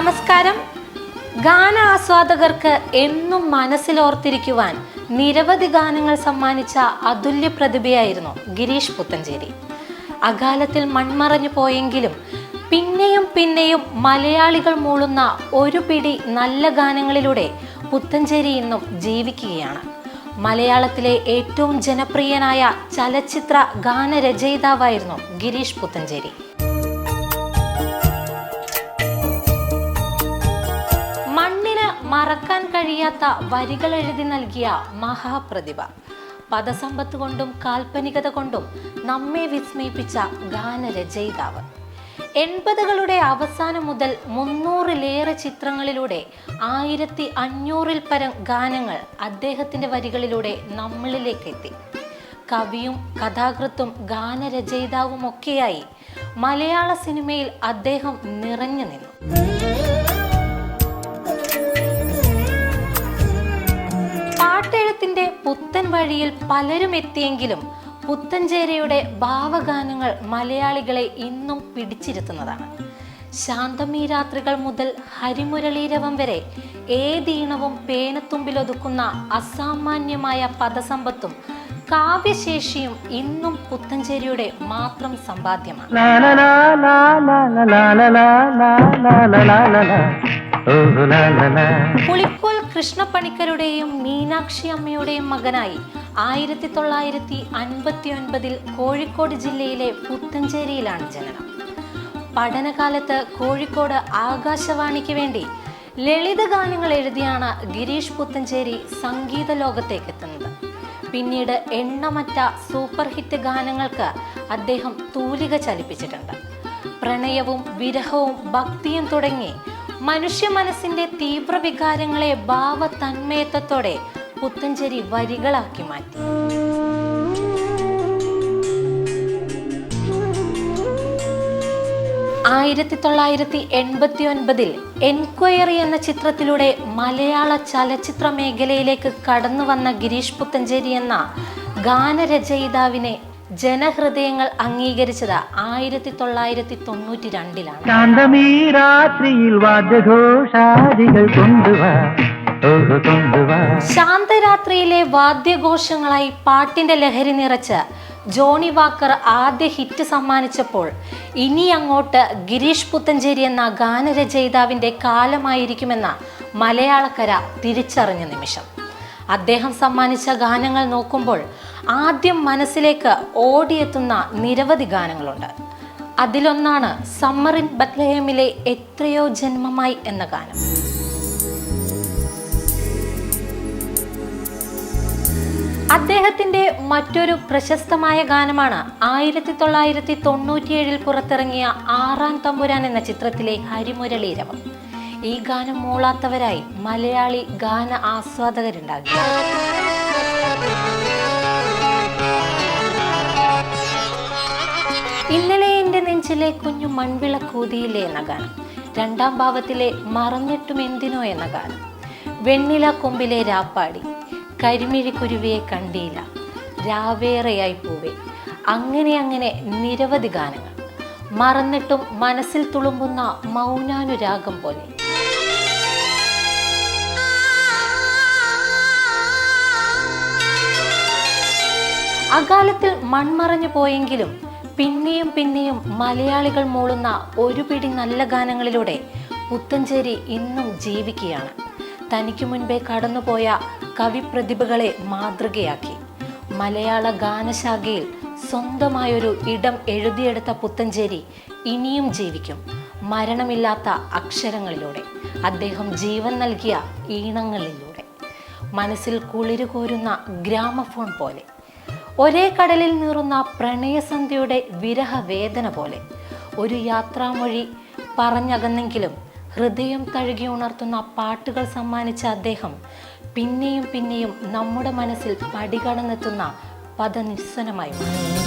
നമസ്കാരം. ഗാന ആസ്വാദകർക്ക് എന്നും മനസ്സിലോർത്തിരിക്കുവാൻ നിരവധി ഗാനങ്ങൾ സമ്മാനിച്ച അതുല്യ പ്രതിഭയായിരുന്നു ഗിരീഷ് പുത്തഞ്ചേരി. അകാലത്തിൽ മൺമറഞ്ഞു പോയെങ്കിലും പിന്നെയും പിന്നെയും മലയാളികൾ മൂളുന്ന ഒരു പിടി നല്ല ഗാനങ്ങളിലൂടെ പുത്തഞ്ചേരി ഇന്നും ജീവിക്കുകയാണ്. മലയാളത്തിലെ ഏറ്റവും ജനപ്രിയനായ ചലച്ചിത്ര ഗാനരചയിതാവായിരുന്നു ഗിരീഷ് പുത്തഞ്ചേരി. മറക്കാൻ കഴിയാത്ത വരികൾ എഴുതി നൽകിയ മഹാപ്രതിഭ. പദസമ്പത്ത് കൊണ്ടും കാൽപ്പനികത കൊണ്ടും നമ്മെ വിസ്മയിപ്പിച്ച ഗാനരചയിതാവ്. എൺപതുകളുടെ അവസാനം മുതൽ മുന്നൂറിലേറെ ചിത്രങ്ങളിലൂടെ ആയിരത്തി അഞ്ഞൂറിൽ പരം ഗാനങ്ങൾ അദ്ദേഹത്തിന്റെ വരികളിലൂടെ നമ്മളിലേക്ക് എത്തി കവിയും കഥാകൃത്തും ഗാനരചയിതാവും ഒക്കെയായി മലയാള സിനിമയിൽ അദ്ദേഹം നിറഞ്ഞു നിന്നു. പാട്ടെഴുത്തിന്റെ പുത്തൻ വഴിയിൽ പലരും എത്തിയെങ്കിലും പുത്തഞ്ചേരയുടെ ഭാവഗാനങ്ങൾ മലയാളികളെ ഇന്നും പിടിച്ചിരുത്തുന്നതാണ് ശാന്തമീ രാത്രികൾ മുതൽ ഹരിമുരളീരവം വരെ ഏതീണവും പേനത്തുമ്പിലൊതുക്കുന്ന അസാമാന്യമായ പദസമ്പത്തും കാവ്യശേഷിയും ഇന്നും പുത്തഞ്ചേരിയുടെ മാത്രം സമ്പാദ്യമാണ് കൃഷ്ണപ്പണിക്കരുടെയും മീനാക്ഷി അമ്മയുടെയും മകനായി ആയിരത്തി തൊള്ളായിരത്തി അൻപത്തി ഒൻപതിൽ കോഴിക്കോട് ജില്ലയിലെ പുത്തഞ്ചേരിയിലാണ് ജനനം. പഠനകാലത്ത് കോഴിക്കോട് ആകാശവാണിക്ക് വേണ്ടി ലളിത ഗാനങ്ങൾ എഴുതിയാണ് ഗിരീഷ് പുത്തഞ്ചേരി സംഗീത ലോകത്തേക്ക് എത്തുന്നത്. പിന്നീട് എണ്ണമറ്റ സൂപ്പർ ഹിറ്റ് ഗാനങ്ങൾക്ക് അദ്ദേഹം തൂലിക ചലിപ്പിച്ചിട്ടുണ്ട്. പ്രണയവും വിരഹവും ഭക്തിയും തുടങ്ങി മനുഷ്യ മനസ്സിന്റെ തീവ്ര വികാരങ്ങളെ ഭാവതന്മയത്വത്തോടെ പുത്തഞ്ചേരി വരികളാക്കി മാറ്റി. ആയിരത്തി തൊള്ളായിരത്തി എൺപത്തി ഒൻപതിൽ എൻക്വയറി എന്ന ചിത്രത്തിലൂടെ മലയാള ചലച്ചിത്ര മേഖലയിലേക്ക് കടന്നു വന്ന ഗിരീഷ് പുത്തഞ്ചേരി എന്ന ഗാനരചയിതാവിനെ ജനഹൃദയങ്ങൾ അംഗീകരിച്ചത് ആയിരത്തി തൊള്ളായിരത്തി തൊണ്ണൂറ്റി രണ്ടിലാണ് കാന്തമീ രാത്രിയിൽ വാദ്യഘോഷാദികൾ കൊണ്ടുവാ. ശാന്തരാത്രിയിലെ വാദ്യഘോഷങ്ങളായി പാട്ടിന്റെ ലഹരി നിറച്ച് ജോണി വാക്കർ ആദ്യ ഹിറ്റ് സമ്മാനിച്ചപ്പോൾ ഇനി അങ്ങോട്ട് ഗിരീഷ് പുത്തഞ്ചേരി എന്ന ഗാനരചയിതാവിന്റെ കാലമായിരിക്കുമെന്ന മലയാളക്കര തിരിച്ചറിഞ്ഞ നിമിഷം. അദ്ദേഹം സമ്മാനിച്ച ഗാനങ്ങൾ നോക്കുമ്പോൾ ആദ്യം മനസ്സിലേക്ക് ഓടിയെത്തുന്ന നിരവധി ഗാനങ്ങളുണ്ട്. അതിലൊന്നാണ് സമ്മറിൻ ബത്ലഹേമിലെ എത്രയോ ജന്മമായി എന്ന ഗാനം. അദ്ദേഹത്തിന്റെ മറ്റൊരു പ്രശസ്തമായ ഗാനമാണ് ആയിരത്തി തൊള്ളായിരത്തി തൊണ്ണൂറ്റിയേഴിൽ പുറത്തിറങ്ങിയ ആറാം തമ്പുരാൻ എന്ന ചിത്രത്തിലെ ഹരിമുരളീരവം ഈ ഗാനം മൂളാത്തവരായി മലയാളി ഗാന ആസ്വാദകരുണ്ടാകും. ഇന്നലെ എന്റെ നെഞ്ചിലെ കുഞ്ഞു മൺവിളക്കൂതിയിലെ എന്ന ഗാനം. രണ്ടാം ഭാവത്തിലെ മറന്നിട്ടും എന്തിനോ എന്ന ഗാനം. വെണ്ണില കൊമ്പിലെ രാപ്പാടി കരിമിഴി കുരുവിയെ കണ്ടിയില്ല രാവേറെയായി പൂവേ. അങ്ങനെ അങ്ങനെ നിരവധി ഗാനങ്ങൾ. മറന്നിട്ടും മനസ്സിൽ തുളുമ്പുന്ന മൗനാനുരാഗം പോലെ. അകാലത്തിൽ മൺമറഞ്ഞു പോയെങ്കിലും പിന്നെയും പിന്നെയും മലയാളികൾ മൂളുന്ന ഒരു പിടി നല്ല ഗാനങ്ങളിലൂടെ പുത്തഞ്ചേരി ഇന്നും ജീവിക്കുകയാണ്. തനിക്ക് മുൻപേ കടന്നുപോയ കവിപ്രതിഭകളെ മാതൃകയാക്കി. മലയാള ഗാനശാഖയിൽ സ്വന്തമായൊരു ഇടം എഴുതിയെടുത്ത പുത്തഞ്ചേരി ഇനിയും ജീവിക്കും. മരണമില്ലാത്ത അക്ഷരങ്ങളിലൂടെ. അദ്ദേഹം ജീവൻ നൽകിയ ഈണങ്ങളിലൂടെ. മനസ്സിൽ കുളിരു കോരുന്ന ഗ്രാമഫോൺ പോലെ. ഒരേ കടലിൽ നീറുന്ന പ്രണയസന്ധ്യയുടെ വിരഹവേദന പോലെ. ഒരു യാത്രാമൊഴി പറഞ്ഞകന്നെങ്കിലും ഹൃദയം തഴുകി ഉണർത്തുന്ന പാട്ടുകൾ സമ്മാനിച്ച അദ്ദേഹം പിന്നെയും പിന്നെയും നമ്മുടെ മനസ്സിൽ പടികടന്നെത്തുന്ന പദനിസ്സനമായി മാറി.